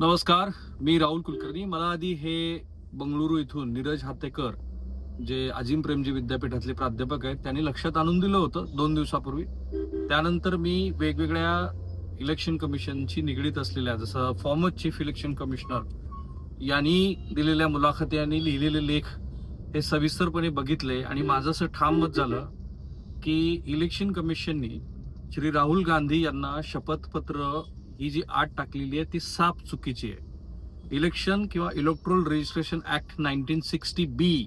नमस्कार मी राहुल कुलकर्णी. मला आधी हे बंगळुरू इथून नीरज हातेकर जे अजिम प्रेमजी विद्यापीठातले प्राध्यापक आहेत त्यांनी लक्षात आणून दिलं होतं दोन दिवसापूर्वी. त्यानंतर मी वेगवेगळ्या इलेक्शन कमिशनशी निगडीत असलेल्या जसं फॉर्मर चीफ इलेक्शन कमिशनर यांनी दिलेल्या मुलाखती आणि लिहिलेले लेख हे सविस्तरपणे बघितले आणि माझं असं ठाम मत झालं की इलेक्शन कमिशननी श्री राहुल गांधी यांना शपथपत्र ही जी आट टाकलेली आहे ती साफ चुकीची आहे. इलेक्शन किंवा electoral registration act nineteen sixty B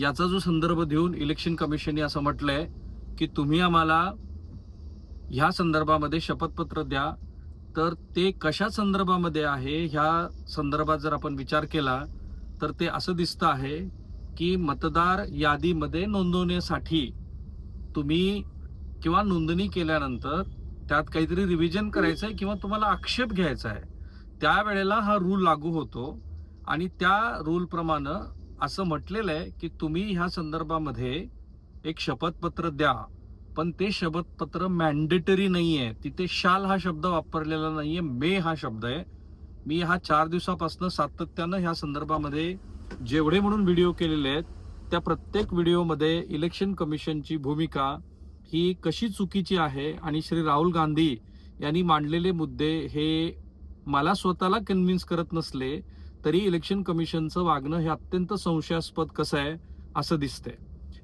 याचा जो संदर्भ देऊन इलेक्शन कमिशनने असं म्हटलंय की तुम्ही आम्हाला ह्या संदर्भामध्ये शपथपत्र द्या तर ते कशा संदर्भामध्ये आहे ह्या संदर्भात जर आपण विचार केला तर ते असं दिसतं आहे की मतदार यादीमध्ये नोंदवण्यासाठी तुम्ही किंवा नोंदणी केल्यानंतर त्यात काहीतरी रिव्हिजन करायचं आहे किंवा तुम्हाला आक्षेप घ्यायचा आहे त्यावेळेला हा रूल लागू होतो आणि त्या रूल प्रमाणे असं म्हटलेलं आहे की तुम्ही ह्या संदर्भामध्ये एक शपथपत्र द्या. पण ते शपथपत्र मॅन्डेटरी नाही आहे तिथे शाल हा शब्द वापरलेला नाहीये. मे हा शब्द आहे. मी हा चार दिवसापासून सातत्यानं ह्या संदर्भामध्ये जेवढे म्हणून व्हिडिओ केलेले आहेत त्या प्रत्येक व्हिडिओमध्ये इलेक्शन कमिशनची भूमिका ही कशी चुकीची आहे आणि श्री राहुल गांधी यांनी मांडलेले मुद्दे हे मला स्वतःला कन्व्हिन्स करत नसले तरी इलेक्शन कमिशनचं वागणं हे अत्यंत संशयास्पद कसं आहे असं दिसतंय.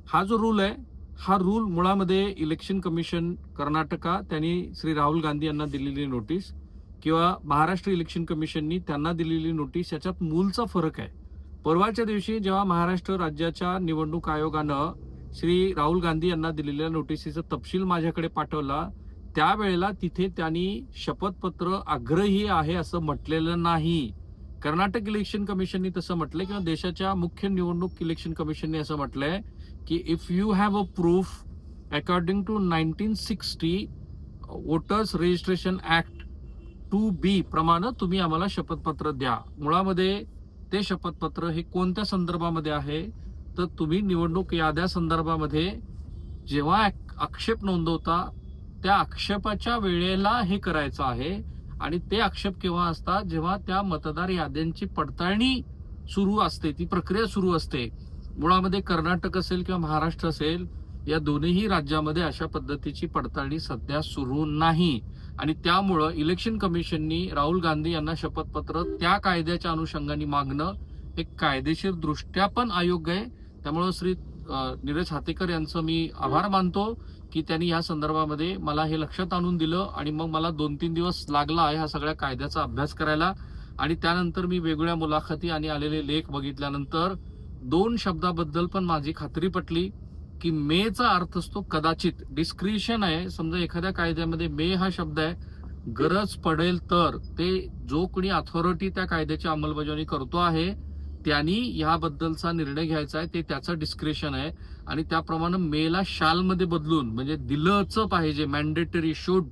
हा जो रूल आहे हा रूल मुळामध्ये इलेक्शन कमिशन कर्नाटका त्यांनी श्री राहुल गांधी यांना दिलेली नोटीस किंवा महाराष्ट्र इलेक्शन कमिशननी त्यांना दिलेली नोटीस याच्यात मूलचा फरक आहे. परवाच्या दिवशी जेव्हा महाराष्ट्र राज्याच्या निवडणूक आयोगानं श्री राहुल गांधी यांना दिलेल्या नोटिसीचा तपशील माझ्याकडे पाठवला. त्यावेळेला तिथे त्यांनी शपथपत्र आग्रही आहे असं म्हटलेलं नाही. कर्नाटक इलेक्शन कमिशननी तसं म्हटलंय किंवा देशाच्या मुख्य निवडणूक इलेक्शन कमिशनने असं म्हटलंय की if you have a proof according to nineteen sixty voters registration act two B प्रमाणे तुम्ही आम्हाला शपथपत्र द्या. मुळामध्ये ते शपथपत्र हे कोणत्या संदर्भामध्ये आहे? तर तुम्ही निवडणूक याद्या संदर्भामध्ये जेव्हा आक्षेप नोंदवता त्या आक्षेपाच्या वेळेला हे करायचं आहे आणि ते आक्षेप केव्हा असतात? जेव्हा त्या मतदार याद्यांची पडताळणी सुरू असते ती प्रक्रिया सुरू असते. मुळामध्ये कर्नाटक असेल किंवा महाराष्ट्र असेल या दोन्ही राज्यामध्ये अशा पद्धतीची पडताळणी सध्या सुरू नाही. आणि त्यामुळं इलेक्शन कमिशननी राहुल गांधी यांना शपथपत्र त्या कायद्याच्या अनुषंगाने मागणं हे कायदेशीर दृष्ट्या पण अयोग्य आहे. त्यामुळं श्री अ, नीरज हातेकर यांचं मी आभार मानतो की त्यांनी या संदर्भामध्ये मला हे लक्षात आणून दिलं आणि मग मला दोन तीन दिवस लागला ह्या सगळ्या कायद्याचा अभ्यास करायला. आणि त्यानंतर मी वेगवेगळ्या मुलाखती आणि आलेले लेख बघितल्यानंतर दोन शब्दाबद्दल पण माझी खात्री पटली की मेचा अर्थ असतो कदाचित. डिस्क्रिशन आहे. समजा एखाद्या कायद्यामध्ये मे हा शब्द आहे. गरज पडेल तर. ते जो कोणी अथॉरिटी त्या कायद्याची अंमलबजावणी करतो आहे त्यांनी याबद्दलचा निर्णय घ्यायचा आहे ते त्याचं डिस्क्रिशन आहे. आणि त्याप्रमाणे मेला शालमध्ये बदलून म्हणजे दिलंच पाहिजे मॅन्डेटरी शूड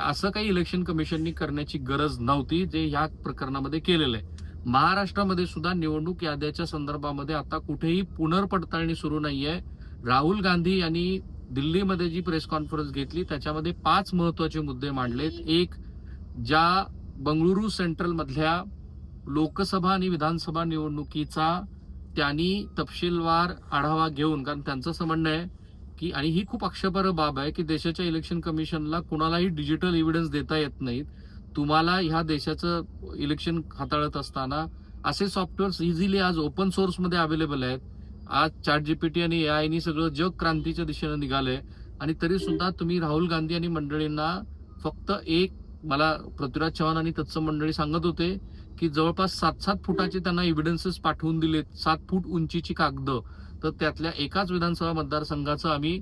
असं काही इलेक्शन कमिशननी करण्याची गरज नव्हती जे ह्या प्रकरणामध्ये केलेलं आहे. महाराष्ट्रामध्ये सुद्धा निवडणूक याद्याच्या संदर्भामध्ये आता कुठेही पुनर्पडताळणी सुरू नाहीये. राहुल गांधी यांनी दिल्लीमध्ये जी प्रेस कॉन्फरन्स घेतली त्याच्यामध्ये पाच महत्त्वाचे मुद्दे मांडलेत. एक ज्या बंगळुरू सेंट्रल मधल्या लोकसभा आणि विधानसभा निवडणुकीचा त्यांनी तपशीलवार आढावा घेऊन कारण त्यांचं असं म्हणणं आहे की आणि ही खूप आक्षेपार्ह बाब आहे की देशाच्या इलेक्शन कमिशनला कुणालाही डिजिटल एव्हिडन्स देता येत नाहीत. तुम्हाला ह्या देशाचं इलेक्शन हाताळत असताना असे सॉफ्टवेअर्स इझिली आज ओपन सोर्समध्ये अवेलेबल आहेत. आज चॅट जीपीटी आणि एआयनी सगळं जग क्रांतीच्या दिशेनं निघालंय. आणि तरी सुद्धा तुम्ही राहुल गांधी आणि मंडळींना फक्त एक मला पृथ्वीराज चव्हाण आणि तत्सम मंडळी सांगत होते की जवळपास सात सात फुटाचे त्यांना एव्हिडन्सेस पाठवून दिलेत. सात फूट उंचीची कागदं. तर त्यातल्या एकाच विधानसभा मतदारसंघाचं आम्ही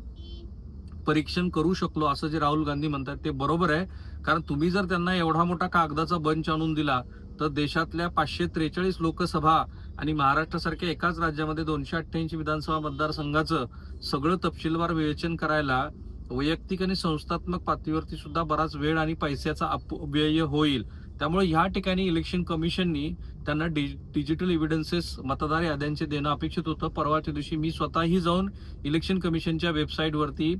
परीक्षण करू शकलो असं जे राहुल गांधी म्हणतात ते बरोबर आहे. कारण तुम्ही जर त्यांना एवढा मोठा कागदाचा बंच आणून दिला तर देशातल्या पाचशे त्रेचाळीस लोकसभा आणि महाराष्ट्रासारख्या एकाच राज्यामध्ये दोनशे अठ्ठ्याऐंशी विधानसभा मतदारसंघाचं सगळं तपशीलवार विवेचन करायला वैयक्तिक आणि संस्थात्मक पातळीवरती सुद्धा बराच वेळ आणि पैशाचा अपव्यय होईल. त्यामुळे ह्या ठिकाणी इलेक्शन कमिशननी त्यांना डि- डिजिटल एव्हिडन्सेस मतदार याद्यांचे देणं अपेक्षित होतं. परवाच्या दिवशी मी स्वतःही जाऊन इलेक्शन कमिशनच्या वेबसाईटवरती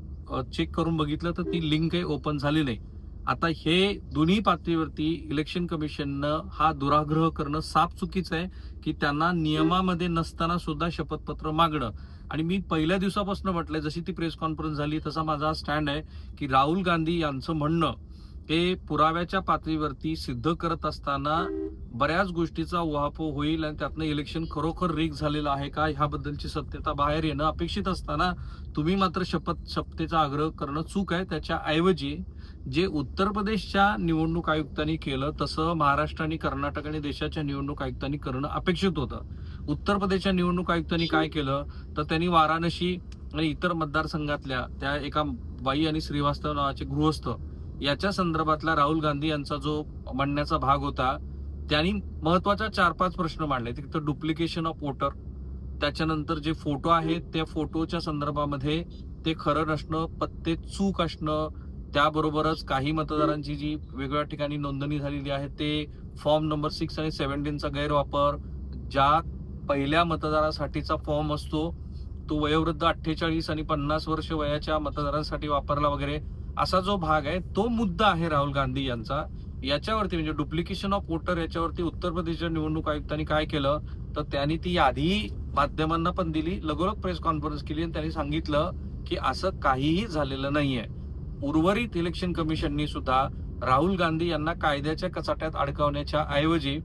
चेक करून बघितलं तर ती लिंक काही ओपन झाली नाही. आता हे दोन्ही पातळीवरती इलेक्शन कमिशननं हा दुराग्रह करणं साफ चुकीचं आहे की त्यांना नियमामध्ये नसताना सुद्धा शपथपत्र मागणं. आणि मी पहिल्या दिवसापासून म्हटलंय जशी ती प्रेस कॉन्फरन्स झाली तसा माझा स्टँड आहे की राहुल गांधी यांचं म्हणणं हे पुराव्याच्या पातळीवरती सिद्ध करत असताना बऱ्याच गोष्टीचा उहापोह होईल आणि त्यातनं इलेक्शन खरोखर रीक झालेलं आहे का? ह्याबद्दलची सत्यता बाहेर येणं अपेक्षित असताना तुम्ही मात्र शपथ शपथेचा आग्रह करणं चूक आहे. त्याच्या ऐवजी जे उत्तर प्रदेशच्या निवडणूक आयुक्तांनी केलं तसं महाराष्ट्र आणि कर्नाटक आणि देशाच्या निवडणूक आयुक्तांनी करणं अपेक्षित होतं. उत्तर प्रदेशच्या निवडणूक आयुक्तांनी काय केलं? तर त्यांनी वाराणसी आणि इतर मतदारसंघातल्या त्या एका बाई आणि श्रीवास्तव नावाचे गृहस्थ याच्या संदर्भातला राहुल गांधी यांचा जो म्हणण्याचा भाग होता त्यांनी महत्त्वाचा चार पाच प्रश्न मांडले. तिथं डुप्लिकेशन ऑफ वोटर त्याच्यानंतर जे फोटो आहेत त्या फोटोच्या संदर्भामध्ये ते खरं नसणं पत्ते चूक असणं त्याबरोबरच काही मतदारांची जी वेगवेगळ्या ठिकाणी नोंदणी झालेली आहे ते फॉर्म नंबर सिक्स आणि सेव्हन्टीनचा गैरवापर ज्या पहिल्या मतदारासाठीचा फॉर्म असतो तो वयोवृद्ध अठ्ठेचाळीस आणि पन्नास वर्ष वयाच्या मतदारांसाठी वापरला वगैरे असा जो भाग आहे तो मुद्दा आहे राहुल गांधी यांचा. याच्यावरती म्हणजे डुप्लिकेशन ऑफ वोटर याच्यावरती उत्तर प्रदेशच्या निवडणूक आयुक्तांनी काय केलं? तर त्यांनी ती यादी माध्यमांना पण दिली लगोलग प्रेस कॉन्फरन्स केली आणि त्यांनी सांगितलं की असं काहीही झालेलं नाहीये. उर्वरित इलेक्शन कमिशननी सुद्धा राहुल गांधी यांना कायद्याच्या कचाट्यात अडकवण्याच्या ऐवजी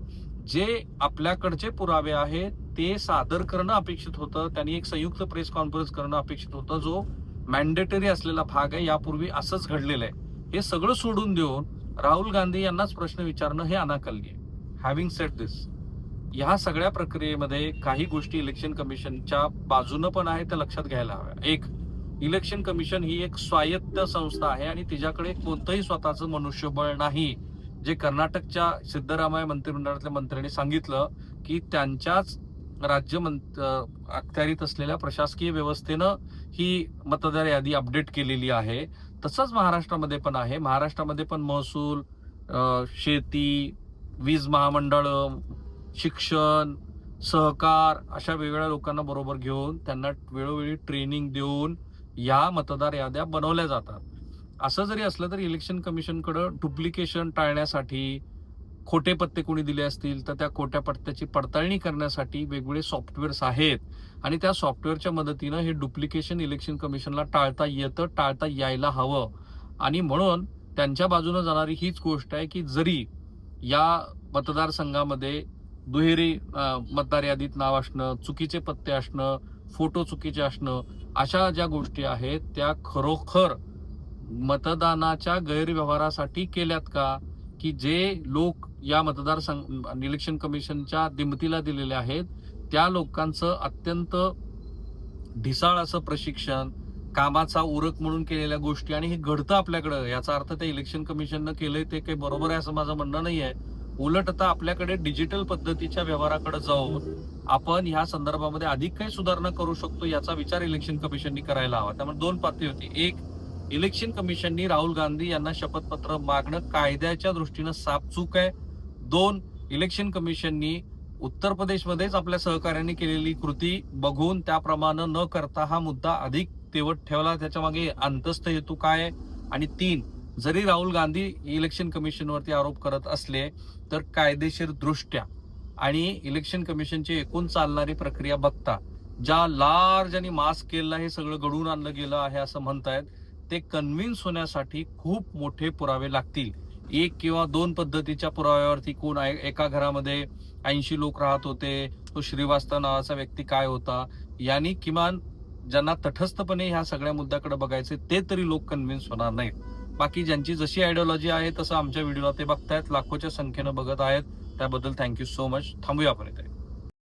जे आपल्याकडचे पुरावे आहेत ते सादर करणं अपेक्षित होतं. त्यांनी एक संयुक्त प्रेस कॉन्फरन्स करणं अपेक्षित होतं जो मॅन्डेटरी असलेला भाग आहे यापूर्वी असंच घडलेलं आहे. हे सगळं सोडून देऊन राहुल गांधी यांनाच प्रश्न विचारणं हे अनाकल्य आहे हॅव्हिंग सेट दिस ह्या सगळ्या प्रक्रियेमध्ये काही गोष्टी इलेक्शन कमिशनच्या बाजूनं पण आहे त्या लक्षात घ्यायला हव्या. एक इलेक्शन कमिशन ही एक स्वायत्त संस्था आहे आणि तिच्याकडे कोणतंही स्वतःचं मनुष्यबळ नाही. जे कर्नाटकच्या सिद्धरामय्या मंत्रिमंडळातल्या मंत्र्यांनी सांगितलं की त्यांच्याच राज्य अखत्यारीत असलेल्या प्रशासकीय व्यवस्थेनं ही मतदार यादी अपडेट केलेली आहे. तसंच महाराष्ट्रामध्ये पण आहे. महाराष्ट्रामध्ये पण महसूल शेती वीज महामंडळ शिक्षण सहकार अशा वेगवेगळ्या लोकांना बरोबर घेऊन त्यांना वेळोवेळी ट्रेनिंग देऊन या मतदार याद्या बनवल्या जातात. असं जरी असलं तरी इलेक्शन कमिशनकडं डुप्लिकेशन टाळण्यासाठी खोटे पत्ते कोणी दिले असतील तर त्या खोट्या पत्त्याची पडताळणी करण्यासाठी वेगवेगळे सॉफ्टवेअर्स आहेत. आणि त्या सॉफ्टवेअरच्या मदतीनं हे डुप्लिकेशन इलेक्शन कमिशनला टाळता येतं टाळता यायला हवं. आणि म्हणून त्यांच्या बाजूनं जाणारी हीच गोष्ट आहे की जरी या मतदारसंघामध्ये दुहेरी मतदार यादीत नाव असणं चुकीचे पत्ते असणं फोटो चुकीचे असणं अशा ज्या गोष्टी आहेत त्या खरोखर मतदानाच्या गैरव्यवहारासाठी केल्यात का? की जे लोक या मतदारसंघ इलेक्शन कमिशनच्या दिमतीला दिलेल्या आहेत. त्या लोकांचं अत्यंत ढिसाळ असं प्रशिक्षण कामाचा उरक म्हणून केलेल्या गोष्टी आणि हे घडतं आपल्याकडं. याचा अर्थ ते इलेक्शन कमिशननं केलंय ते काही बरोबर आहे असं माझं म्हणणं नाही आहे उलट आता आपल्याकडे डिजिटल पद्धतीच्या व्यवहाराकडे जाऊन आपण ह्या संदर्भामध्ये अधिक काही सुधारणा करू शकतो याचा विचार इलेक्शन कमिशननी करायला हवा. त्यामुळे दोन पातळी होती. एक इलेक्शन कमिशननी राहुल गांधी यांना शपथपत्र मागणं कायद्याच्या दृष्टीनं साफ चूक आहे. दोन इलेक्शन कमिशननी उत्तर प्रदेशमध्येच आपल्या सहकार्याने केलेली कृती बघून त्याप्रमाणे न करता हा मुद्दा अधिक तेवट ठेवला. त्याच्यामागे अंतस्थ हेतू काय? आणि तीन जरी राहुल गांधी इलेक्शन कमिशनवरती आरोप करत असले तर कायदेशीर दृष्ट्या आणि इलेक्शन कमिशनची एकूण चालणारी प्रक्रिया बघता ज्या लार्ज आणि मास केलेला हे सगळं घडवून आणलं गेलं आहे असं म्हणतायत ते कन्व्हिन्स होण्यासाठी खूप मोठे पुरावे लागतील. एक किंवा दोन पद्धतीच्या पुराव्यावरती कोण आहे? एका घरामध्ये ऐंशी लोक राहत होते. तो श्रीवास्तव नावाचा व्यक्ती काय होता? यांनी किमान ज्यांना तटस्थपणे ह्या सगळ्या मुद्द्याकडे बघायचे ते तरी लोक कन्व्हिन्स होणार नाहीत. बाकी ज्यांची जशी आयडिओलॉजी आहे तसं आमच्या व्हिडिओला ते बघतायत लाखोच्या संख्येनं बघत आहेत. त्याबद्दल थँक्यू सो मच थांबूया आपण इथे.